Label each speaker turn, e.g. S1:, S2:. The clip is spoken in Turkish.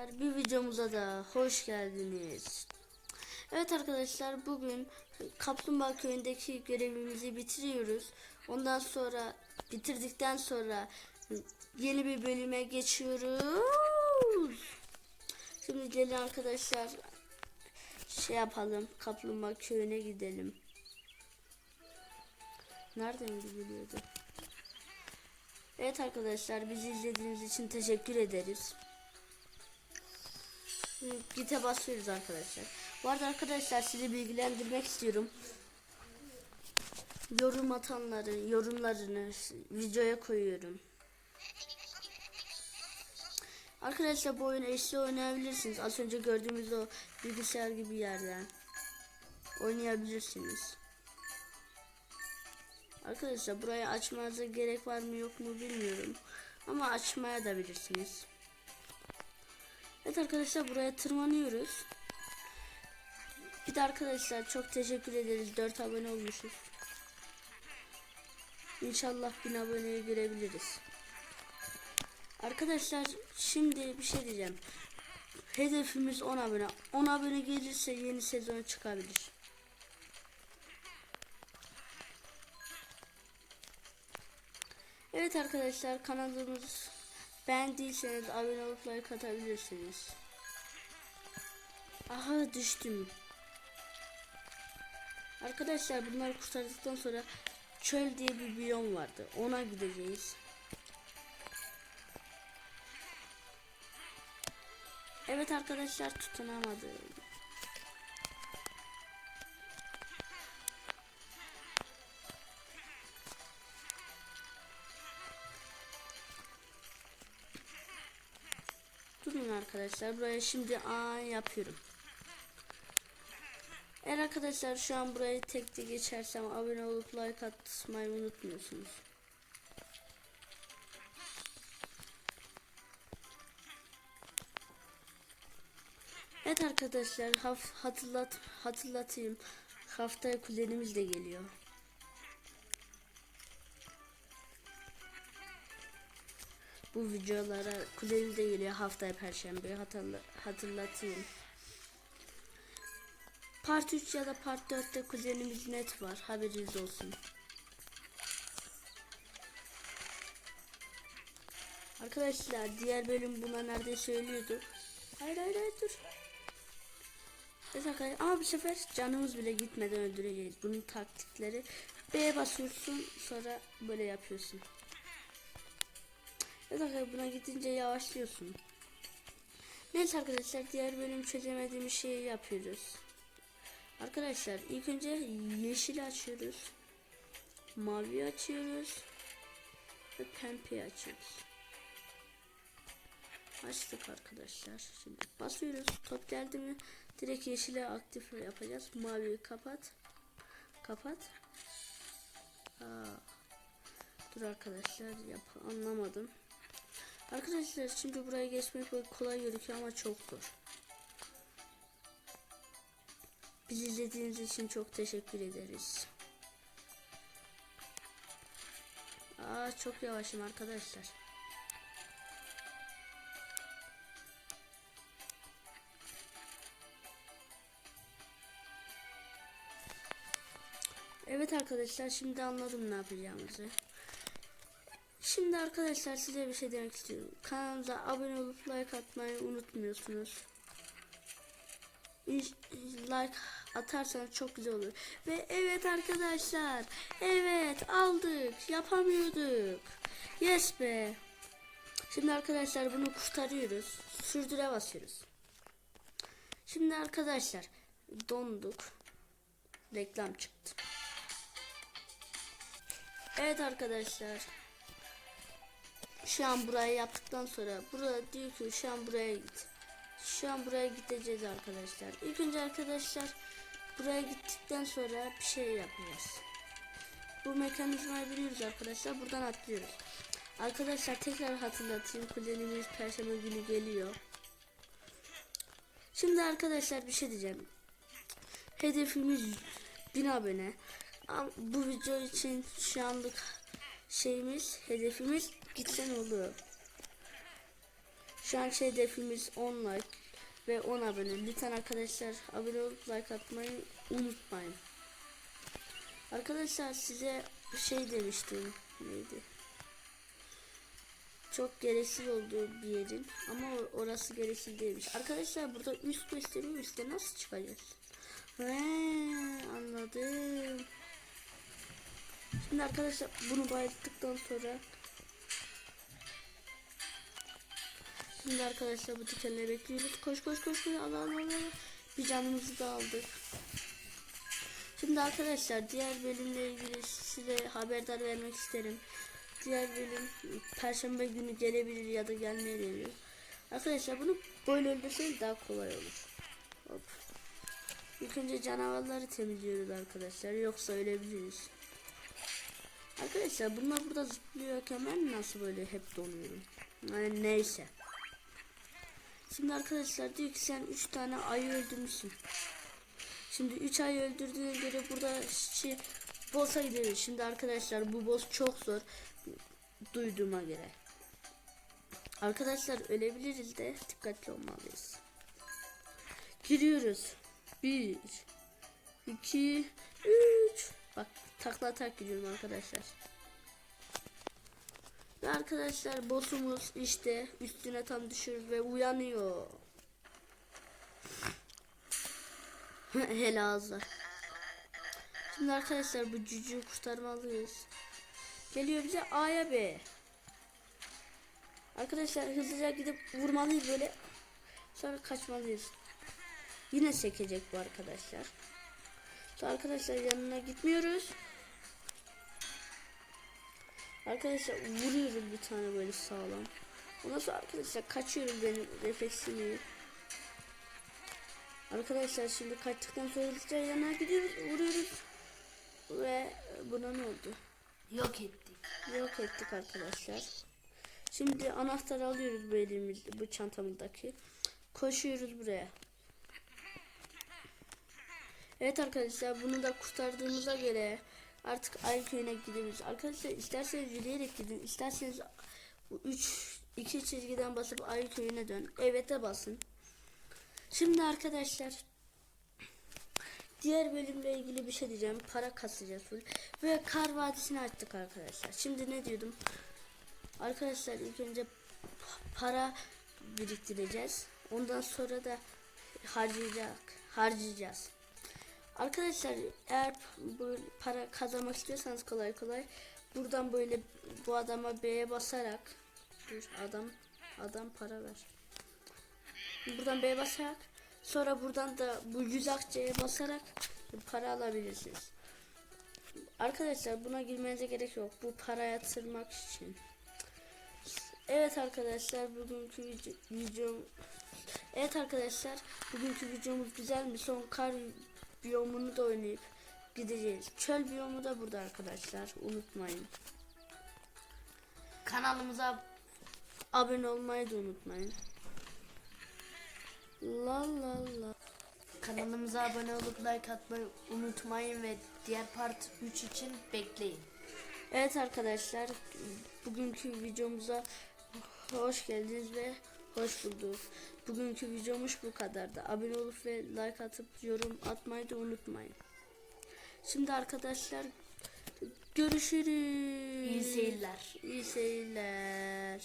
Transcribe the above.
S1: arkadaşlar bir videomuza da hoş geldiniz. Evet arkadaşlar bugün Kaplumbağa köyündeki görevimizi bitiriyoruz. Ondan sonra bitirdikten sonra yeni bir bölüme geçiyoruz. Şimdi gelin arkadaşlar şey yapalım Kaplumbağa köyüne gidelim. Nereden gidiliyordu? Evet arkadaşlar bizi izlediğiniz için teşekkür ederiz. Gite basıyoruz arkadaşlar. Bu arada arkadaşlar sizi bilgilendirmek istiyorum. Yorum atanları, yorumlarını videoya koyuyorum. Arkadaşlar bu oyunu eşli oynayabilirsiniz. Az önce gördüğümüz o bilgisayar gibi yerden oynayabilirsiniz. Arkadaşlar burayı açmanıza gerek var mı yok mu bilmiyorum. Ama açmaya da bilirsiniz. Evet arkadaşlar buraya tırmanıyoruz. Bir de arkadaşlar çok teşekkür ederiz. 4 abone olmuşuz. İnşallah 1000 aboneye girebiliriz. Arkadaşlar şimdi bir şey diyeceğim. Hedefimiz 10 abone. 10 abone gelirse yeni sezon çıkabilir. Evet arkadaşlar kanalımız beğendiyseniz abone olup like atabilirsiniz. Aha düştüm. Arkadaşlar bunları kurtardıktan sonra çöl diye bir biyom vardı. Ona gideceğiz. Evet arkadaşlar tutunamadım. Durun arkadaşlar buraya şimdi an yapıyorum. Eğer arkadaşlar şu an burayı tekte geçersem abone olup like atmayı unutmuyorsunuz. Evet arkadaşlar hatırlat hatırlatayım. Haftaya kuzenimiz de geliyor. Bu videolara kuzenimiz de geliyor haftaya perşembe hatırla hatırlatayım. Part 3 ya da part 4'te kuzenimiz net var. Haberiniz olsun. Arkadaşlar diğer bölüm buna nerede söylüyordu. Hayır hayır hayır dur. Arkadaşlar ama bu sefer canımız bile gitmeden öldüreceğiz. Bunun taktikleri B'ye basıyorsun sonra böyle yapıyorsun. Evet arkadaşlar buna gidince yavaşlıyorsun. Neyse arkadaşlar diğer bölüm çözemediğimiz şeyi yapıyoruz. Arkadaşlar ilk önce yeşil açıyoruz. Mavi açıyoruz. Ve pembe açıyoruz. Açtık arkadaşlar. Şimdi basıyoruz. Top geldi mi direkt yeşile aktif yapacağız. Maviyi kapat. Kapat. Aa. Dur arkadaşlar yap anlamadım. Arkadaşlar şimdi buraya geçmek böyle kolay gözüküyor ama çok zor. Bizi izlediğiniz için çok teşekkür ederiz. Aa çok yavaşım arkadaşlar. Evet arkadaşlar şimdi anladım ne yapacağımızı. Şimdi arkadaşlar size bir şey demek istiyorum. Kanalımıza abone olup like atmayı unutmuyorsunuz. Like atarsanız çok güzel olur. Ve evet arkadaşlar. Evet aldık. Yapamıyorduk. Yes be. Şimdi arkadaşlar bunu kurtarıyoruz. Sürdüre basıyoruz. Şimdi arkadaşlar donduk. Reklam çıktı. Evet arkadaşlar. Şu an burayı yaptıktan sonra burada diyor ki şu an buraya git. Şu an buraya gideceğiz arkadaşlar. İlk önce arkadaşlar buraya gittikten sonra bir şey yapacağız. Bu mekanizmayı biliyoruz arkadaşlar. Buradan atlıyoruz. Arkadaşlar tekrar hatırlatayım. Kuzenimiz perşembe günü geliyor. Şimdi arkadaşlar bir şey diyeceğim. Hedefimiz 1000 abone. Bu video için şu anlık şeyimiz, hedefimiz gitsen olur. Şu an şey hedefimiz 10 like ve 10 abone. Lütfen arkadaşlar abone olup like atmayı unutmayın. Arkadaşlar size şey demiştim. Neydi? Çok gereksiz olduğu bir yerin ama or- orası gereksiz değilmiş. Arkadaşlar burada üst gösteriyor üstte nasıl çıkacağız? He, anladım. Şimdi arkadaşlar bunu bayılttıktan sonra Şimdi arkadaşlar bu dikenleri bekliyoruz. Koş koş koş koş. Allah Allah Allah. Bir canımızı da aldık. Şimdi arkadaşlar diğer bölümle ilgili size haberdar vermek isterim. Diğer bölüm perşembe günü gelebilir ya da gelmeyebilir. Arkadaşlar bunu böyle öldürseniz daha kolay olur. Hop. İlk önce canavarları temizliyoruz arkadaşlar. Yoksa ölebiliriz. Arkadaşlar bunlar burada zıplıyorken ben nasıl böyle hep donuyorum. Yani neyse. Şimdi arkadaşlar diyor ki sen 3 tane ayı öldürmüşsün. Şimdi 3 ayı öldürdüğüne göre burada şey, boss'a gideriz. Şimdi arkadaşlar bu boss çok zor. Duyduğuma göre. Arkadaşlar ölebiliriz de dikkatli olmalıyız. Giriyoruz. 1 2 3 Bak takla atak gidiyorum arkadaşlar. Ve arkadaşlar boss'umuz işte üstüne tam düşür ve uyanıyor. Hele ağzı. Şimdi arkadaşlar bu cücüğü kurtarmalıyız. Geliyor bize A'ya B. Arkadaşlar hızlıca gidip vurmalıyız böyle. Sonra kaçmalıyız. Yine çekecek bu arkadaşlar. Sonra arkadaşlar yanına gitmiyoruz. Arkadaşlar vuruyorum bir tane böyle sağlam. Ondan sonra arkadaşlar kaçıyorum benim refleksimi. Arkadaşlar şimdi kaçtıktan sonra hızlıca yanına gidiyoruz vuruyoruz. Ve buna ne oldu?
S2: Yok ettik.
S1: Yok ettik arkadaşlar. Şimdi anahtarı alıyoruz bu elimizde bu çantamızdaki. Koşuyoruz buraya. Evet arkadaşlar bunu da kurtardığımıza göre artık Ay köyüne gidebiliriz. Arkadaşlar isterseniz yürüyerek gidin. isterseniz 3 2 çizgiden basıp Ay köyüne dön. Evet'e basın. Şimdi arkadaşlar Diğer bölümle ilgili bir şey diyeceğim. Para kasacağız. Ve kar vadisini açtık arkadaşlar. Şimdi ne diyordum? Arkadaşlar ilk önce para biriktireceğiz. Ondan sonra da harcayacak, harcayacağız. Arkadaşlar eğer para kazanmak istiyorsanız kolay kolay buradan böyle bu adama B'ye basarak dur adam adam para ver. Buradan B'ye basarak sonra buradan da bu yüz akçeye basarak para alabilirsiniz. Arkadaşlar buna girmenize gerek yok. Bu para yatırmak için. Evet arkadaşlar bugünkü video, videom Evet arkadaşlar bugünkü videomuz güzel mi? Son kar biyomunu da oynayıp gideceğiz. Çöl biyomu da burada arkadaşlar. Unutmayın.
S2: Kanalımıza
S1: Abone olmayı da unutmayın. La la la.
S2: kanalımıza abone olup like atmayı unutmayın ve diğer part 3 için bekleyin.
S1: Evet arkadaşlar bugünkü videomuza hoş geldiniz ve hoş bulduk. Bugünkü videomuz bu kadardı. Abone olup ve like atıp yorum atmayı da unutmayın. Şimdi arkadaşlar görüşürüz.
S2: İyi seyirler.
S1: İyi seyirler.